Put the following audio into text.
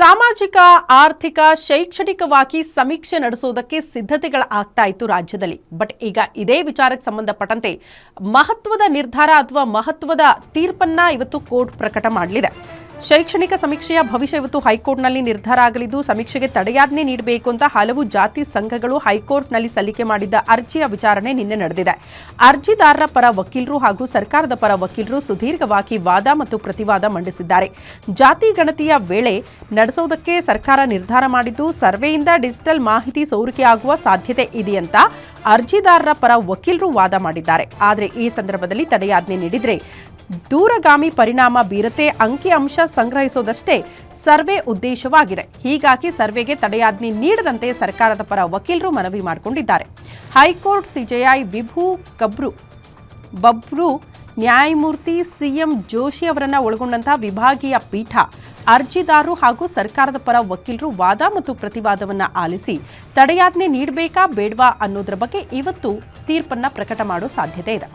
ಸಾಮಾಜಿಕ, ಆರ್ಥಿಕ, ಶೈಕ್ಷಣಿಕವಾಗಿ ಸಮೀಕ್ಷೆ ನಡೆಸುವುದಕ್ಕೆ ಸಿದ್ಧತೆಗಳ ಆಗ್ತಾ ಇತ್ತು ರಾಜ್ಯದಲ್ಲಿ. ಬಟ್ ಈಗ ಇದೇ ವಿಚಾರಕ್ಕೆ ಸಂಬಂಧಪಟ್ಟಂತೆ ಮಹತ್ವದ ನಿರ್ಧಾರ ಅಥವಾ ಮಹತ್ವದ ತೀರ್ಪನ್ನ ಇವತ್ತು ಕೋರ್ಟ್ ಪ್ರಕಟ ಮಾಡಲಿದೆ. ಶೈಕ್ಷಣಿಕ ಸಮೀಕ್ಷೆಯ ಭವಿಷ್ಯ ಇವತ್ತು ಹೈಕೋರ್ಟ್ನಲ್ಲಿ ನಿರ್ಧಾರ ಆಗಲಿದ್ದು, ಸಮೀಕ್ಷೆಗೆ ತಡೆಯಾಜ್ಞೆ ನೀಡಬೇಕು ಅಂತ ಹಲವು ಜಾತಿ ಸಂಘಗಳು ಹೈಕೋರ್ಟ್ನಲ್ಲಿ ಸಲ್ಲಿಕೆ ಮಾಡಿದ್ದ ಅರ್ಜಿಯ ವಿಚಾರಣೆ ನಿನ್ನೆ ನಡೆದಿದೆ. ಅರ್ಜಿದಾರರ ಪರ ವಕೀಲರು ಹಾಗೂ ಸರ್ಕಾರದ ಪರ ವಕೀಲರು ಸುದೀರ್ಘವಾಗಿ ವಾದ ಮತ್ತು ಪ್ರತಿವಾದ ಮಂಡಿಸಿದ್ದಾರೆ. ಜಾತಿ ಗಣತಿಯ ವೇಳೆ ನಡೆಸೋದಕ್ಕೆ ಸರ್ಕಾರ ನಿರ್ಧಾರ ಮಾಡಿದ್ದು, ಸರ್ವೆಯಿಂದ ಡಿಜಿಟಲ್ ಮಾಹಿತಿ ಸೋರಿಕೆಯಾಗುವ ಸಾಧ್ಯತೆ ಇದೆಯಂತ ಅರ್ಜಿದಾರರ ಪರ ವಕೀಲರು ವಾದ ಮಾಡಿದ್ದಾರೆ. ಆದರೆ ಈ ಸಂದರ್ಭದಲ್ಲಿ ತಡೆಯಾಜ್ಞೆ ನೀಡಿದರೆ ದೂರಗಾಮಿ ಪರಿಣಾಮ ಬೀರತೆ ಅಂಕಿಅಂಶ ಸಂಗ್ರಹಿಸೋದಷ್ಟೇ ಸರ್ವೆ ಉದ್ದೇಶವಾಗಿದೆ. ಹೀಗಾಗಿ ಸರ್ವೆಗೆ ತಡೆಯಾಜ್ಞೆ ನೀಡದಂತೆ ಸರ್ಕಾರದ ಪರ ವಕೀಲರು ಮನವಿ ಮಾಡಿಕೊಂಡಿದ್ದಾರೆ. ಹೈಕೋರ್ಟ್ ಸಿಜೆಐ ವಿಭು ಕಬ್ರು, ಬಬ್ರು, ನ್ಯಾಯಮೂರ್ತಿ ಸಿಎಂ ಜೋಶಿ ಅವರನ್ನ ಒಳಗೊಂಡಂತಹ ವಿಭಾಗೀಯ ಪೀಠ ಅರ್ಜಿದಾರರು ಹಾಗೂ ಸರ್ಕಾರದ ಪರ ವಕೀಲರು ವಾದ ಮತ್ತು ಪ್ರತಿವಾದವನ್ನು ಆಲಿಸಿ ತಡೆಯಾಜ್ಞೆ ನೀಡಬೇಕಾ ಬೇಡವಾ ಅನ್ನೋದ್ರ ಬಗ್ಗೆ ಇವತ್ತು ತೀರ್ಪನ್ನು ಪ್ರಕಟ ಮಾಡೋ ಸಾಧ್ಯತೆ ಇದೆ.